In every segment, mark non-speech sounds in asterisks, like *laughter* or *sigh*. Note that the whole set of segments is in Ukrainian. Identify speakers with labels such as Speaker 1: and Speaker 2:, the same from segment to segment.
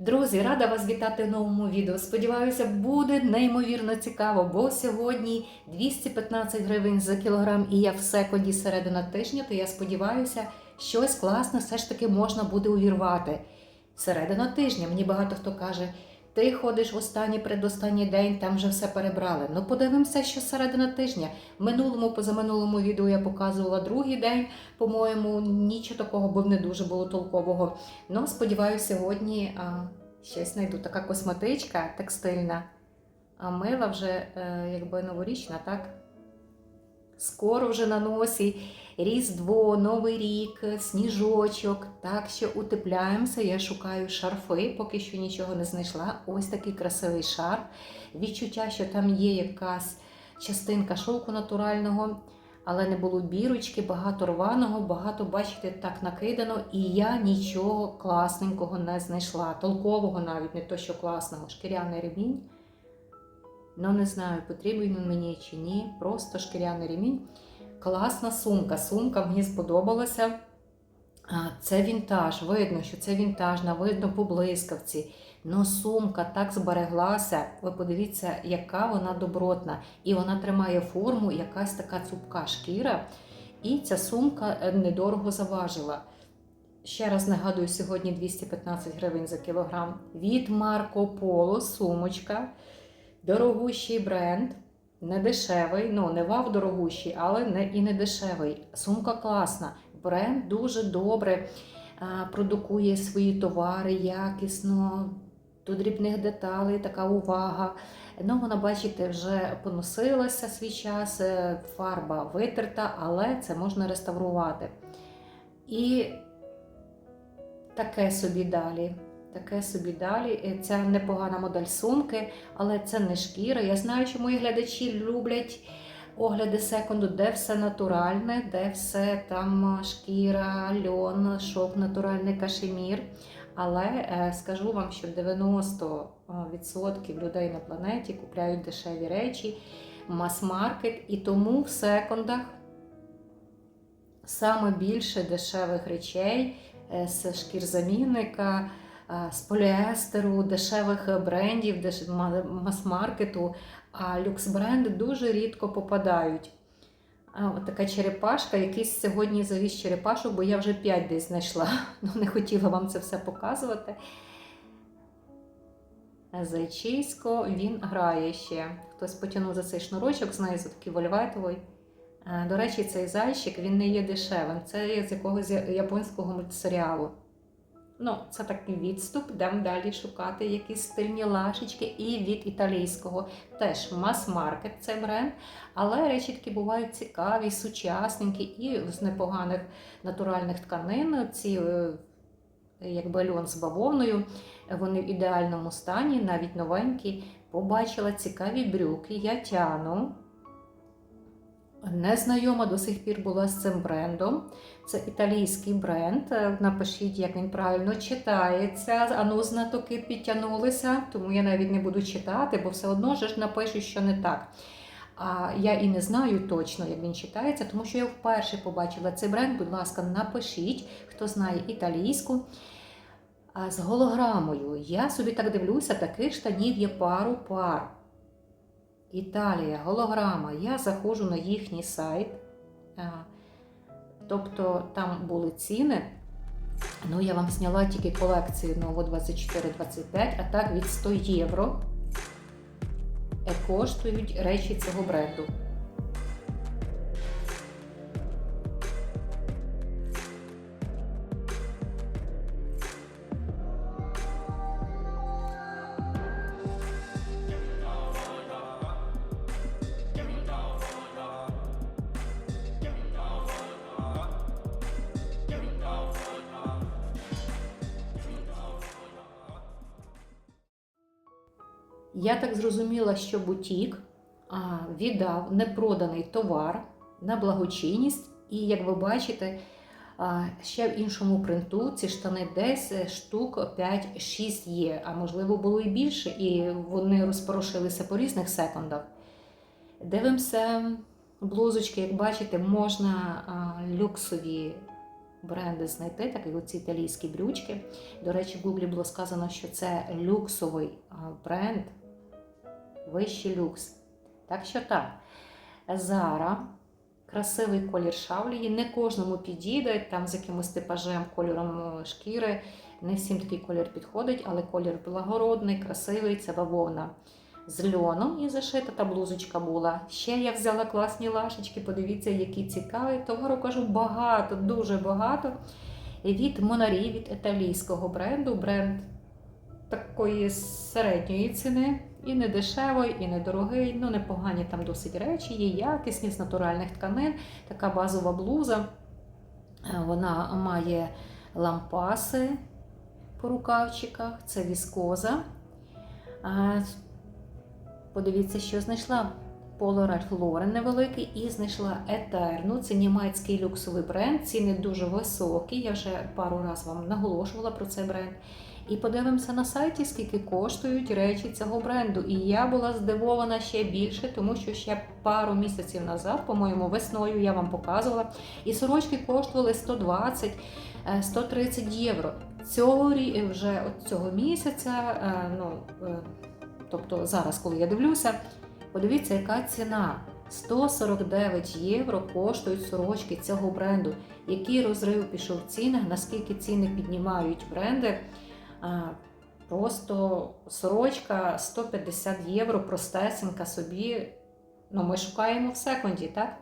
Speaker 1: Друзі, рада вас вітати в новому відео. Сподіваюся, буде неймовірно цікаво, бо сьогодні 215 гривень за кілограм і я в секунді середина тижня, то я сподіваюся, щось класне все ж таки можна буде увірвати. Середина тижня. Мені багато хто каже, ти ходиш в останній передостанній день, там вже все перебрали. Ну подивимося, що середина тижня. В минулому, позаминулому відео я показувала другий день, по-моєму, нічого такого, бо не дуже було толкового. Ну, сподіваюся, сьогодні а, щось знайду. Така косметичка текстильна, а мила вже е, якби новорічна, так? Скоро вже на носі. Різдво, Новий рік, сніжочок. Так що утепляємося. Я шукаю шарфи, поки що нічого не знайшла. Ось такий красивий шарф. Відчуття, що там є якась частинка шовку натурального, але не було бірочки, багато рваного, багато, бачите, так накидано, і я нічого класненького не знайшла. Толкового навіть, не то що класного, шкіряний ремінь. Ну, не знаю, потрібен він мені чи ні. Просто шкіряний ремінь. Класна сумка. Сумка мені сподобалася. Це вінтаж. Видно, що це вінтажна, видно по блискавці. Но сумка так збереглася. Ви подивіться, яка вона добротна. І вона тримає форму, якась така цупка шкіра. І ця сумка е, недорого заважила. Ще раз нагадую, сьогодні 215 гривень за кілограм. Від Марко Поло сумочка. Дорогущий бренд. Не дешевий, ну не вав дорогущий, але не і не дешевий. Сумка класна. Бренд дуже добре продукує свої товари якісно, до дрібних деталей, така увага. Ну, вона, бачите, вже поносилася свій час, е, фарба витерта, але це можна реставрувати. І таке собі далі. Таке собі далі. Е, Це непогана модель сумки, але це не шкіра. Я знаю, що мої глядачі люблять огляди секунду, де все натуральне, де все там шкіра, льон, шовк, натуральний кашемір. Але е, скажу вам, що 90% людей на планеті купляють дешеві речі, мас-маркет, і тому в секундах саме більше дешевих речей е, з шкірзамінника е, з поліестеру, дешевих брендів, деш... мас-маркету, а люкс-бренди дуже рідко попадають. От така черепашка, якийсь сьогодні завіз черепашок, бо я вже 5 десь знайшла. *laughs* Ну, не хотіла вам це все показувати. Зайчисько він грає ще. Хтось потягнув за цей шнурочок знизу, такий вольветовий. Е, До речі, цей зайчик він не є дешевим. Це з якогось японського мультсеріалу. Ну, це такий відступ, йдемо далі шукати якісь стильні лашечки. І від італійського теж мас-маркет це бренд. Але речі такі бувають цікаві, сучасненькі і з непоганих натуральних тканин. Ці е, якби льон з бавовною, вони в ідеальному стані, навіть новенькі. Побачила цікаві брюки, я тяну. Незнайома до сих пір була з цим брендом. Це італійський бренд. Е, Напишіть, як він правильно читається. Ану, знатоки підтягнулися, тому я навіть не буду читати, бо все одно ж напишу, що не так. А я і не знаю точно, як він читається, тому що я вперше побачила цей бренд. Будь ласка, напишіть, хто знає італійську. А з голограмою. Я собі так дивлюся, таких штанів є пару пар. Італія, голограма. Я заходжу на їхній сайт. Тобто там були ціни. Ну, я вам зняла тільки колекцію нову 24-25, а так від 100 євро е, коштують речі цього бренду. Я так зрозуміла, що бутік віддав непроданий товар на благочинність, і як ви бачите, ще в іншому принту ці штани десь е, штук 5-6 є, а можливо було і більше, і вони розпорошилися по різних секундах. Дивимося блузочки, як бачите, можна люксові бренди знайти, так як оці італійські брючки. До речі, в Гуглі було сказано, що це люксовий бренд, вищий люкс. Так що так, Зара, красивий колір шавлії, не кожному підійде, там з якимось типажем, кольором е, шкіри. Не всім такий колір підходить, але колір благородний, красивий, це бавовна з льоном і зашита та блузочка була. Ще я взяла класні лашечки, подивіться, які цікаві. Товару кажу багато, дуже багато. Від Монарі, від італійського бренду. Бренд такої середньої ціни. І не дешевий, і не дорогий. Ну, непогані там досить речі, є якісні з натуральних тканин. Така базова блуза. Е, Вона має лампаси по рукавчиках, це віскоза. А, Подивіться, що знайшла. Поло Ральф Лорен невеликий і знайшла Етерну. Це німецький люксовий бренд. Ціни дуже високі. Я вже пару разів вам наголошувала про цей бренд. І подивимося на сайті, скільки коштують речі цього бренду. І я була здивована ще більше, тому що ще пару місяців назад, по-моєму, весною я вам показувала. І сорочки коштували 120 е, 130 євро. Цього вже от цього місяця, е, ну е, тобто зараз, коли я дивлюся, подивіться, яка ціна. 149 євро коштують сорочки цього бренду. Який розрив пішов в цінах, наскільки ціни піднімають бренди. Просто сорочка 150 євро, простесенька собі. Ну, ми шукаємо в секунді, так?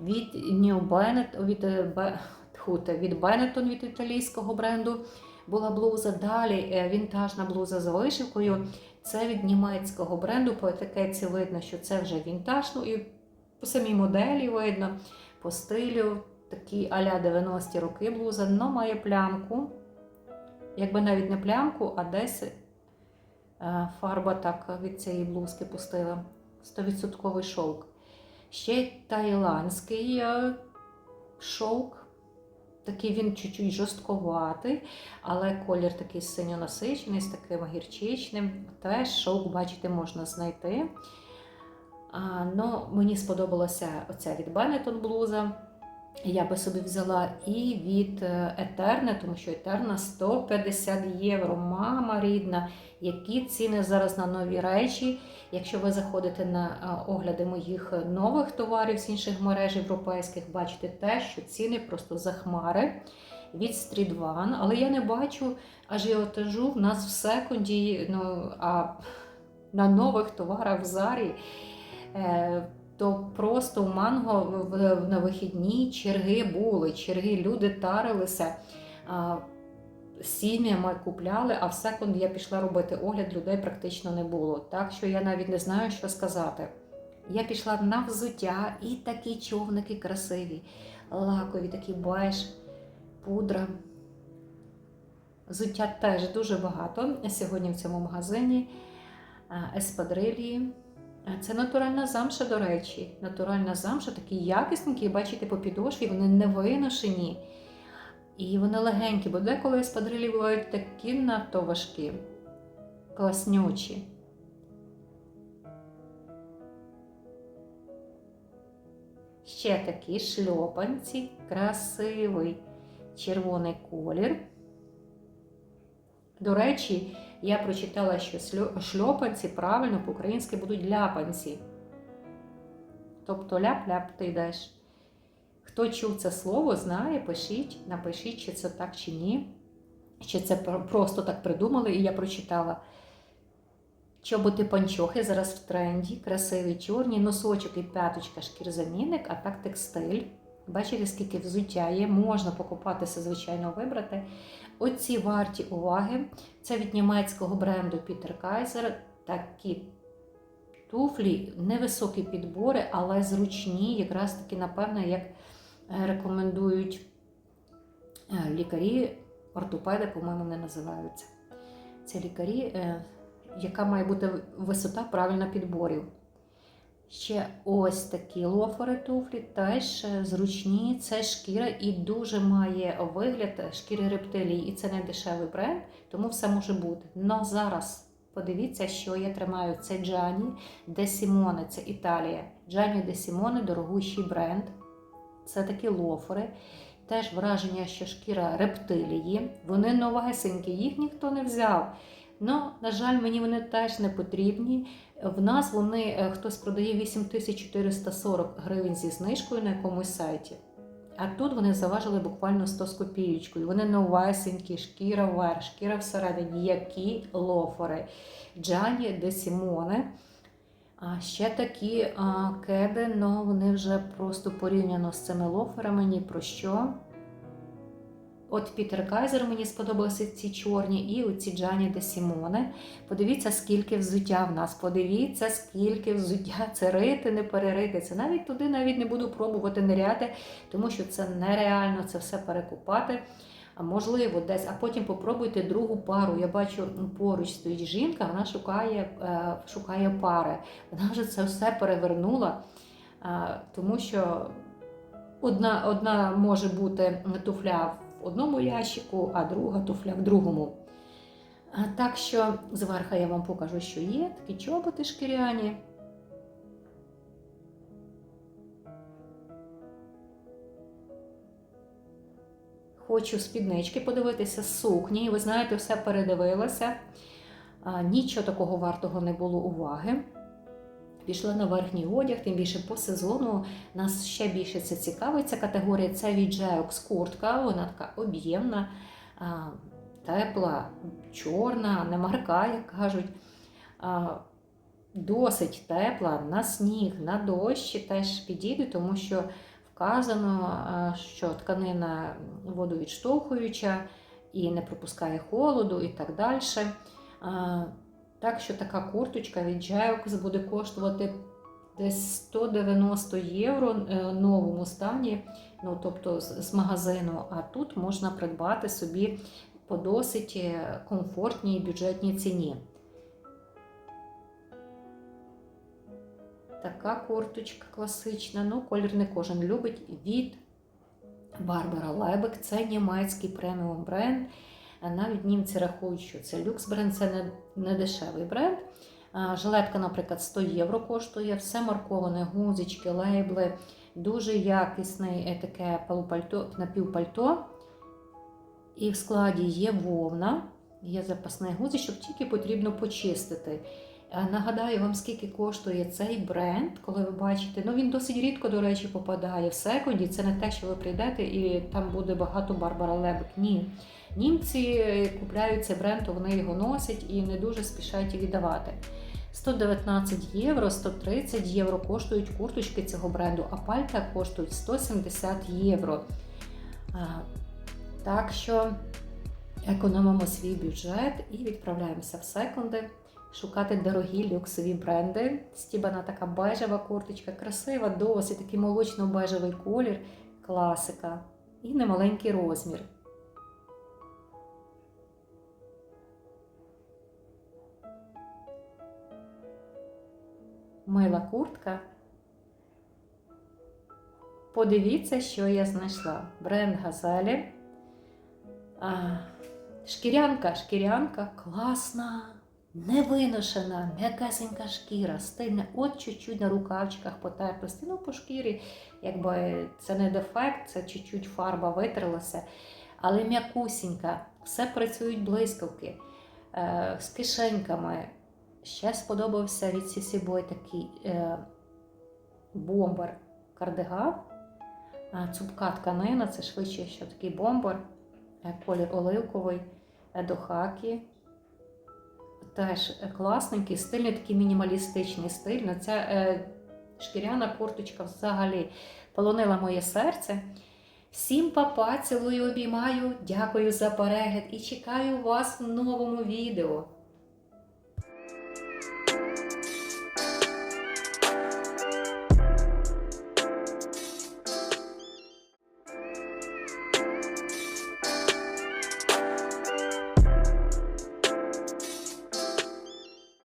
Speaker 1: Від New Bennett, від, е, від Benetton, від італійського бренду була блуза. Далі е, вінтажна блуза з вишивкою. Це від німецького бренду. По етикетці видно, що це вже вінтаж. Ну і по самій моделі видно, по стилю. Такі а-ля 90-ті роки блуза, але має плямку. Якби навіть не плямку, а десь е, фарба так від цієї блузки пустила. 100% шовк. Ще й тайландський е, шовк. Такий він чуть-чуть жорстковатий, але колір такий синьо-насичений, з таким гірчичним. Теж шовк, бачите, можна знайти. А, ну, мені сподобалася оця від Benetton блуза. Я би собі взяла і від е, Етерне, тому що Етерна 150 євро. Мама рідна, які ціни зараз на нові речі. Якщо ви заходите на е, огляди моїх нових товарів з інших мереж європейських, бачите те, що ціни просто захмари від Street One. Але я не бачу ажіотажу в нас в секунді, ну, а на нових товарах в зарі. То просто у манго на вихідні черги були, черги, люди тарилися, сім'ями купляли, а в секунд я пішла робити огляд, людей практично не було. Так що я навіть не знаю, що сказати. Я пішла на взуття і такі човники красиві, лакові, такі беж, пудра. Взуття теж дуже багато сьогодні в цьому магазині. Еспадрилії. Це натуральна замша, до речі. Натуральна замша, такі якісненькі, бачите, по підошві, вони не виношені. І вони легенькі, бо деколи еспадрилі бувають такі надто важкі, класнючі. Ще такі шльопанці, красивий червоний колір. До речі, я прочитала, що шльопанці правильно по-українськи будуть ляпанці. Тобто ляп-ляп ти йдеш. Хто чув це слово, знає, пишіть, напишіть, чи це так чи ні. Чи це просто так придумали, і я прочитала. Чоботи панчохи зараз в тренді, красиві чорні, носочок і п'яточка шкірзамінник, а так текстиль. Бачите, скільки взуття є, можна покупатися, звичайно, вибрати. Оці варті уваги. Це від німецького бренду Peter Kaiser. Такі туфлі, невисокі підбори, але зручні, якраз таки, напевно, як е, рекомендують е, лікарі, ортопеди, по-моєму, не називаються. Це лікарі, е, яка має бути висота правильно підборів. Ще ось такі лофери туфлі, теж зручні. Це шкіра і дуже має вигляд шкіри рептилії. І це не дешевий бренд, тому все може бути. Но зараз подивіться, що я тримаю. Це Джані де Сімоне, це Італія. Джані де Сімоне дорогущий бренд. Це такі лофери. Теж враження, що шкіра рептилії. Вони новесенькі, їх ніхто не взяв. Ну, на жаль, мені вони теж не потрібні. В нас вони е, хтось продає 8440 гривень зі знижкою на якомусь сайті. А тут вони заважили буквально 100 з копієчкою. Вони новесенькі, шкіра вверх, шкіра всередині, які лофери. Джані де Сімоне. А ще такі а, кеди, ну вони вже просто порівняно з цими лоферами ні про що. От Пітер Кайзер мені сподобалися ці чорні, і оці Джані де Сімоне. Подивіться, скільки взуття в нас. Подивіться, скільки взуття. *laughs* Це рити, не перерити. Це навіть туди навіть не буду пробувати ниряти, тому що це нереально це все перекупати. А можливо, десь, а потім попробуйте другу пару. Я бачу, ну, поруч стоїть жінка, вона шукає, е, шукає пари. Вона вже це все перевернула, е, тому що одна, одна може бути туфля одному ящику, а друга туфля в другому. Так що зверху я вам покажу, що є такі чоботи шкіряні. Хочу спіднички подивитися, сукні. І ви знаєте, все передивилася. Нічого такого вартого не було уваги. Пішла на верхній одяг, тим більше по сезону нас ще більше це цікавить. Ця категорія це від Jeox куртка, вона така об'ємна, тепла, чорна, не марка, як кажуть. Досить тепла на сніг, на дощ теж підійде, тому що вказано, що тканина водовідштовхуюча і не пропускає холоду і так далі. Так що така курточка від Jayox буде коштувати десь 190 євро е, новому стані, ну тобто з, з магазину. А тут можна придбати собі по досить е, комфортній бюджетній ціні. Така курточка класична, ну колір не кожен любить від Барбара Лебек. Це німецький преміум бренд. Навіть німці рахують, що це люкс бренд, це не, не дешевий бренд. Жилетка, наприклад, 100 євро коштує, все марковане, гузички, лейбли, дуже якісний е, таке полупальто, напівпальто. І в складі є вовна, є запасний гузичок, тільки потрібно почистити. Нагадаю вам, скільки коштує цей бренд, коли ви бачите. Ну він досить рідко, до речі, попадає в секунді. Це не те, що ви прийдете і там буде багато Барбара Лебек. Ні. Німці купляють цей бренд, то вони його носять і не дуже спішають віддавати. 119 євро, 130 євро коштують курточки цього бренду, а пальта коштують 170 євро. Так що економимо свій бюджет і відправляємося в секунди шукати дорогі люксові бренди. Стібана така бежева курточка, красива, досить такий молочно-бежевий колір, класика і немаленький розмір. Мила куртка. Подивіться, що я знайшла. Бренд Газелі. А, Шкірянка, шкірянка класна, невиношена, м'якесенька шкіра, стильна, от чуть-чуть на рукавчиках потертості. Ну, по шкірі, якби це не дефект, це чуть-чуть фарба витерлася, але м'якусінька, все працюють блискавки е, з кишеньками. Ще сподобався від Сісі Бой такий е, бомбер кардиган. Е, Цупка тканина, це швидше, що такий бомбер, е, колір оливковий е, до хакі. Теж класненький, стильний, такий мінімалістичний стиль. Ну, Ця е, шкіряна курточка взагалі полонила моє серце. Всім папа, цілую, обіймаю, дякую за перегляд і чекаю вас в новому відео.